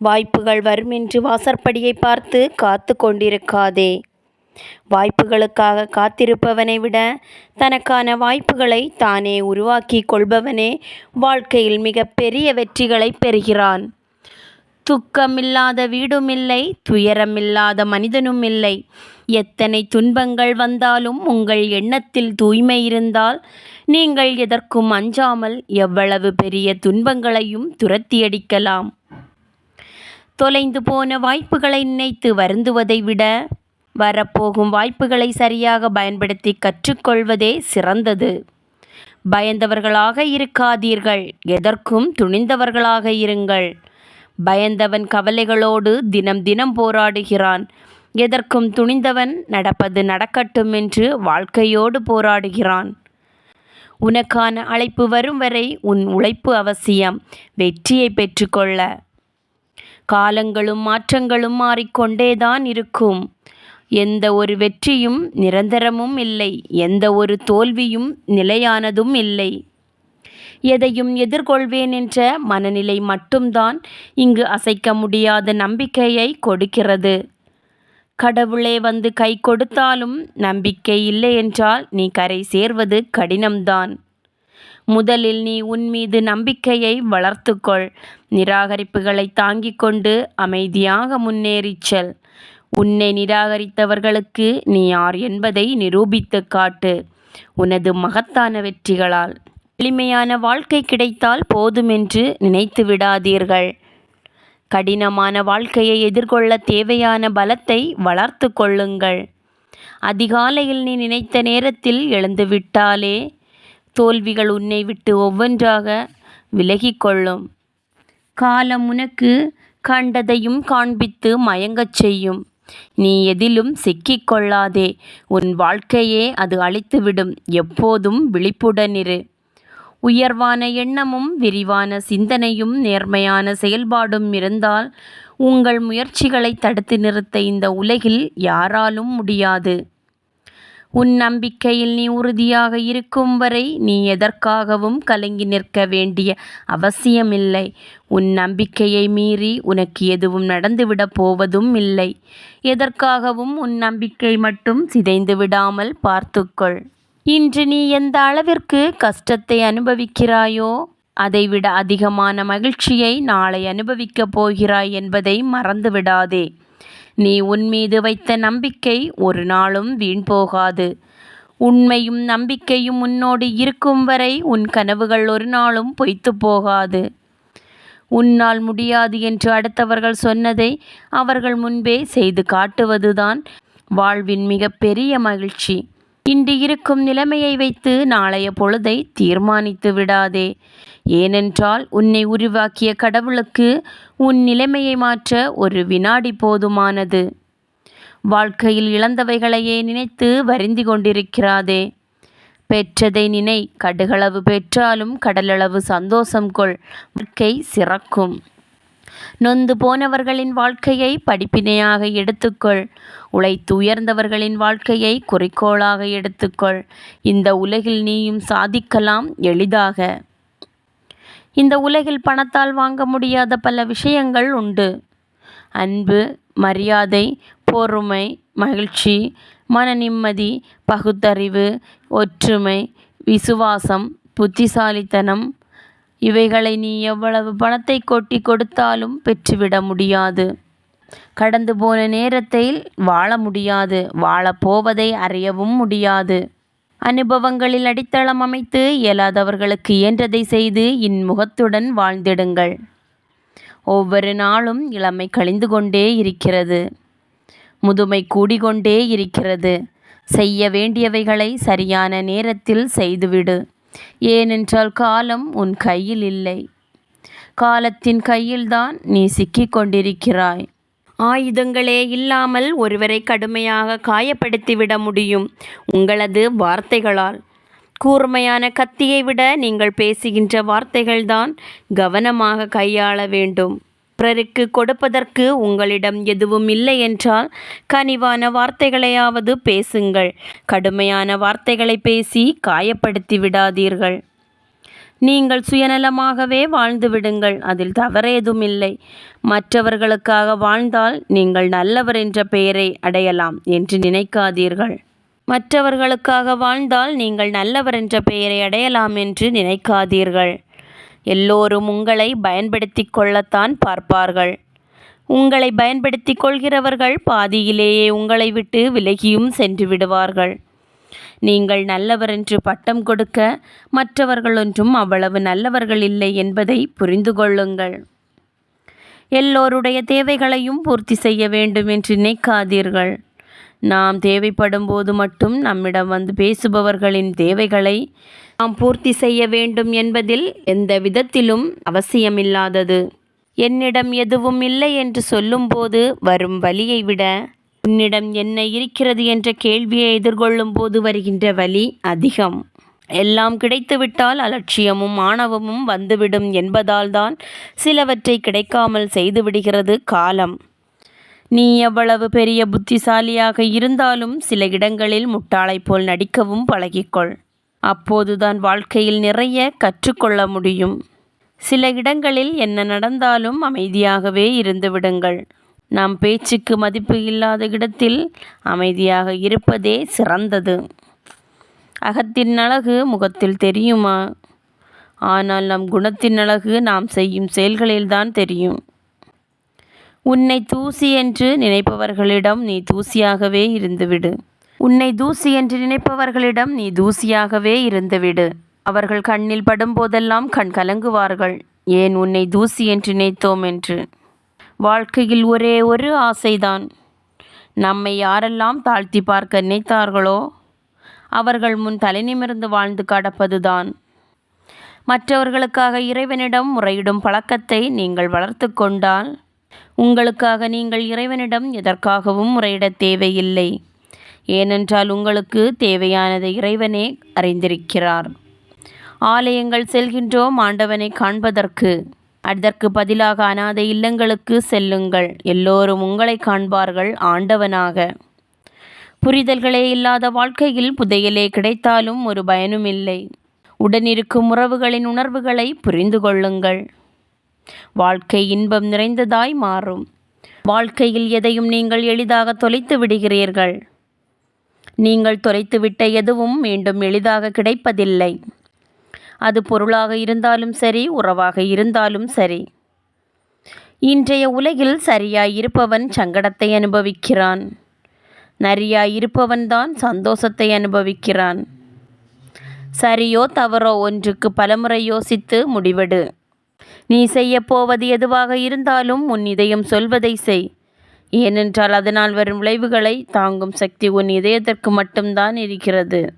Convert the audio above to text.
வாய்ப்புகள் வருமென்று வாசற்படியை பார்த்து காத்து கொண்டிருக்காதே. வாய்ப்புகளுக்காக காத்திருப்பவனை விட தனக்கான வாய்ப்புகளை தானே உருவாக்கி கொள்பவனே வாழ்க்கையில் மிக பெரிய வெற்றிகளை பெறுகிறான். துக்கமில்லாத வீடுமில்லை துயரமில்லாத மனிதனும் இல்லை எத்தனை துன்பங்கள் வந்தாலும் உங்கள் எண்ணத்தில் தூய்மை இருந்தால் நீங்கள் எதற்கும் அஞ்சாமல் எவ்வளவு பெரிய துன்பங்களையும் துரத்தியடிக்கலாம். தொலைந்து போன வாய்ப்புகளை நினைத்து வருந்துவதை விட வரப்போகும் வாய்ப்புகளை சரியாக பயன்படுத்தி கற்றுக்கொள்வதே சிறந்தது. பயந்தவர்களாக இருக்காதீர்கள். எதற்கும் துணிந்தவர்களாக இருங்கள். பயந்தவன் கவலைகளோடு தினம் தினம் போராடுகிறான். எதற்கும் துணிந்தவன் நடப்பது நடக்கட்டும் என்று வாழ்க்கையோடு போராடுகிறான். உனக்கான அழைப்பு வரும் வரை உன் உழைப்பு அவசியம். வெற்றியை பெற்றுக்கொள்ள. காலங்களும் மாற்றங்களும் மாறிக்கொண்டேதான் இருக்கும். எந்த ஒரு வெற்றியும் நிரந்தரமும் இல்லை. எந்த ஒரு தோல்வியும் நிலையானதும் இல்லை. எதையும் எதிர்கொள்வேன் என்ற மனநிலை மட்டும்தான் இங்கு அசைக்க முடியாத நம்பிக்கையை கொடுக்கிறது. கடவுளே வந்து கை கொடுத்தாலும் நம்பிக்கை இல்லை என்றால் நீ கரை சேர்வது கடினம்தான். முதலில் நீ உன் மீது நம்பிக்கையை வளர்த்துக்கொள். நிராகரிப்புகளை தாங்கிக் கொண்டு அமைதியாக முன்னேறிச் செல். உன்னை நிராகரித்தவர்களுக்கு நீ யார் என்பதை நிரூபித்து காட்டு. உனது மகத்தான வெற்றிகளால். எளிமையான வாழ்க்கை கிடைத்தால் போதுமென்று நினைத்து விடாதீர்கள். கடினமான வாழ்க்கையை எதிர்கொள்ள தேவையான பலத்தை வளர்த்து கொள்ளுங்கள். அதிகாலையில் நீ நினைத்த நேரத்தில் எழுந்துவிட்டாலே தோல்விகள் உன்னை விட்டு ஒவ்வொன்றாக விலகிக்கொள்ளும். காலம் உனக்கு கண்டதையும் காண்பித்து மயங்கச் செய்யும். நீ எதிலும் சிக்கிக்கொள்ளாதே. உன் வாழ்க்கையே அது அழித்துவிடும். எப்போதும் விழிப்புடனிரு உயர்வான எண்ணமும் விரிவான சிந்தனையும் நேர்மையான செயல்பாடும் இருந்தால் உங்கள் முயற்சிகளை தடுத்து நிறுத்த இந்த உலகில் யாராலும் முடியாது. உன் நம்பிக்கையில் நீ உறுதியாக இருக்கும் வரை நீ எதற்காகவும் கலங்கி நிற்க வேண்டிய அவசியமில்லை. உன் நம்பிக்கையை மீறி உனக்கு எதுவும் நடந்துவிடப் போவதும் இல்லை. எதற்காகவும் உன் நம்பிக்கை மட்டும் சிதைந்து விடாமல் பார்த்துக்கொள். இன்று நீ எந்த அளவிற்கு கஷ்டத்தை அனுபவிக்கிறாயோ அதைவிட அதிகமான மகிழ்ச்சியை நாளை அனுபவிக்கப் போகிறாய் என்பதை மறந்துவிடாதே. நீ உன் மீது வைத்த நம்பிக்கை ஒரு நாளும் வீண் போகாது உண்மையும் நம்பிக்கையும் உன்னோடு இருக்கும் வரை உன் கனவுகள் ஒரு நாளும் பொய்த்து போகாது. உன்னால் முடியாது என்று அடுத்தவர்கள் சொன்னதை அவர்கள் முன்பே செய்து காட்டுவதுதான் வாழ்வின் மிகப்பெரிய மகிழ்ச்சி. இன்று இருக்கும் நிலைமையை வைத்து நாளைய பொழுதை தீர்மானித்து விடாதே. ஏனென்றால் உன்னை உருவாக்கிய கடவுளுக்கு உன் நிலைமையை மாற்ற ஒரு வினாடி போதுமானது. வாழ்க்கையில் இழந்தவைகளையே நினைத்து வருந்தி கொண்டிருக்கிறாதே. பெற்றதை நினை கடுகளவு பெற்றாலும் கடலளவு சந்தோஷம் கொள். வாழ்க்கை சிறக்கும். நொந்து போனவர்களின் வாழ்க்கையை படிப்பினையாக எடுத்துக்கொள். உழைத்து உயர்ந்தவர்களின் வாழ்க்கையை குறிக்கோளாக எடுத்துக்கொள். இந்த உலகில் நீயும் சாதிக்கலாம் எளிதாக. இந்த உலகில் பணத்தால் வாங்க முடியாத பல விஷயங்கள் உண்டு. அன்பு மரியாதை பொறுமை மகிழ்ச்சி மன நிம்மதி பகுத்தறிவு ஒற்றுமை விசுவாசம் புத்திசாலித்தனம் இவைகளை நீ எவ்வளவு பணத்தை கொட்டி கொடுத்தாலும் பெற்றுவிட முடியாது. கடந்து போன நேரத்தில் வாழ முடியாது. வாழப்போவதை அறியவும் முடியாது. அனுபவங்களில் அடித்தளம் அமைத்து இயலாதவர்களுக்கு இயன்றதை செய்து இன்முகத்துடன் வாழ்ந்திடுங்கள். ஒவ்வொரு நாளும் இளமை கழிந்து கொண்டே இருக்கிறது. முதுமை கூடிக்கொண்டே இருக்கிறது. செய்ய வேண்டியவைகளை சரியான நேரத்தில் செய்துவிடு. ஏனென்றால் காலம் உன் கையில் இல்லை. காலத்தின் கையில்தான் நீ சிக்கிக் கொண்டிருக்கிறாய் ஆயுதங்களே இல்லாமல் ஒருவரை கடுமையாக காயப்படுத்திவிட முடியும் உங்களது வார்த்தைகளால். கூர்மையான கத்தியை விட நீங்கள் பேசுகின்ற வார்த்தைகள்தான் கவனமாக கையாள வேண்டும். பிறருக்கு கொடுப்பதற்கு உங்களிடம் எதுவும் இல்லை என்றால் கனிவான வார்த்தைகளையாவது பேசுங்கள். கடுமையான வார்த்தைகளை பேசி காயப்படுத்தி விடாதீர்கள். நீங்கள் சுயநலமாகவே வாழ்ந்து விடுங்கள். அதில் தவறேதுமில்லை மற்றவர்களுக்காக வாழ்ந்தால் நீங்கள் நல்லவர் என்ற பெயரை அடையலாம் என்று நினைக்காதீர்கள். மற்றவர்களுக்காக வாழ்ந்தால் நீங்கள் நல்லவர் என்ற பெயரை அடையலாம் என்று நினைக்காதீர்கள். எல்லோரும் உங்களை பயன்படுத்தி கொள்ளத்தான் பார்ப்பார்கள். உங்களை பயன்படுத்தி கொள்கிறவர்கள் பாதியிலேயே உங்களை விட்டு விலகியும் சென்று விடுவார்கள். நீங்கள் நல்லவர் என்று பட்டம் கொடுக்க மற்றவர்கள் ஒன்றும் அவ்வளவு நல்லவர்கள் இல்லை என்பதை புரிந்து கொள்ளுங்கள். எல்லோருடைய தேவைகளையும் பூர்த்தி செய்ய வேண்டும் என்று நினைக்காதீர்கள். நாம் தேவைப்படும் போது மட்டும் நம்மிடம் வந்து பேசுபவர்களின் தேவைகளை நாம் பூர்த்தி செய்ய வேண்டும் என்பதில் எந்த விதத்திலும் அவசியமில்லாதது. என்னிடம் எதுவும் இல்லை என்று சொல்லும்போது வரும் வலியை விட உன்னிடம் என்ன இருக்கிறது என்ற கேள்வியை எதிர்கொள்ளும் போது வருகின்ற வலி அதிகம். எல்லாம் கிடைத்துவிட்டால் அலட்சியமும் ஆணவமும் வந்துவிடும் என்பதால்தான் சிலவற்றை கிடைக்காமல் செய்துவிடுகிறது காலம். நீ எவ்வளவு பெரிய புத்திசாலியாக இருந்தாலும் சில இடங்களில் முட்டாளைப் போல் நடிக்கவும் பழகிக்கொள். அப்போதுதான் வாழ்க்கையில் நிறைய கற்றுக்கொள்ள முடியும். சில இடங்களில் என்ன நடந்தாலும் அமைதியாகவே இருந்து விடுங்கள். நாம் பேச்சுக்கு மதிப்பு இல்லாத இடத்தில் அமைதியாக இருப்பதே சிறந்தது. அகத்தின் அழகு முகத்தில் தெரியுமா? ஆனால் நம் குணத்தின் அழகு நாம் செய்யும் செயல்களில்தான் தெரியும். உன்னை தூசி என்று நினைப்பவர்களிடம் நீ தூசியாகவே இருந்துவிடு. உன்னை தூசி என்று நினைப்பவர்களிடம் நீ தூசியாகவே இருந்துவிடு. அவர்கள் கண்ணில் படும்போதெல்லாம் கண் கலங்குவார்கள். ஏன் உன்னை தூசி என்று நினைத்தோம் என்று? வாழ்க்கையில் ஒரே ஒரு ஆசைதான். நம்மை யாரெல்லாம் தாழ்த்தி பார்க்க நினைத்தார்களோ அவர்கள் முன் தலைநிமிர்ந்து வாழ்ந்து கடப்பதுதான். மற்றவர்களுக்காக இறைவனிடம் முறையிடும் பழக்கத்தை நீங்கள் வளர்த்து கொண்டால் உங்களுக்காக நீங்கள் இறைவனிடம் எதற்காகவும் முறையிட தேவையில்லை. ஏனென்றால் உங்களுக்கு தேவையானதை இறைவனே அறிந்திருக்கிறார். ஆலயங்கள் செல்கின்றோம் ஆண்டவனை காண்பதற்கு. அதற்கு பதிலாக அனாதை இல்லங்களுக்கு செல்லுங்கள். எல்லோரும் உங்களை காண்பார்கள் ஆண்டவனாக. புரிதல்களே இல்லாத வாழ்க்கையில் புதையலே கிடைத்தாலும் ஒரு பயனும் இல்லை உடனிருக்கும் உறவுகளின் உணர்வுகளை புரிந்து கொள்ளுங்கள். வாழ்க்கை இன்பம் நிறைந்ததாய் மாறும். வாழ்க்கையில் எதையும் நீங்கள் எளிதாக தொலைத்து விடுகிறீர்கள். நீங்கள் தொலைத்துவிட்ட எதுவும் மீண்டும் எளிதாக கிடைப்பதில்லை. அது பொருளாக இருந்தாலும் சரி உறவாக இருந்தாலும் சரி. இன்றைய உலகில் சரியாய் இருப்பவன் சங்கடத்தை அனுபவிக்கிறான். நரியாய் இருப்பவன்தான் சந்தோஷத்தை அனுபவிக்கிறான். சரியோ தவறோ ஒன்றுக்கு பலமுறை யோசித்து முடிவெடு. நீ செய்யப்போவது எதுவாக இருந்தாலும் உன் இதயம் சொல்வதை செய். ஏனென்றால் அதனால் வரும் விளைவுகளை தாங்கும் சக்தி உன் இதயத்திற்கு மட்டும்தான் இருக்கிறது.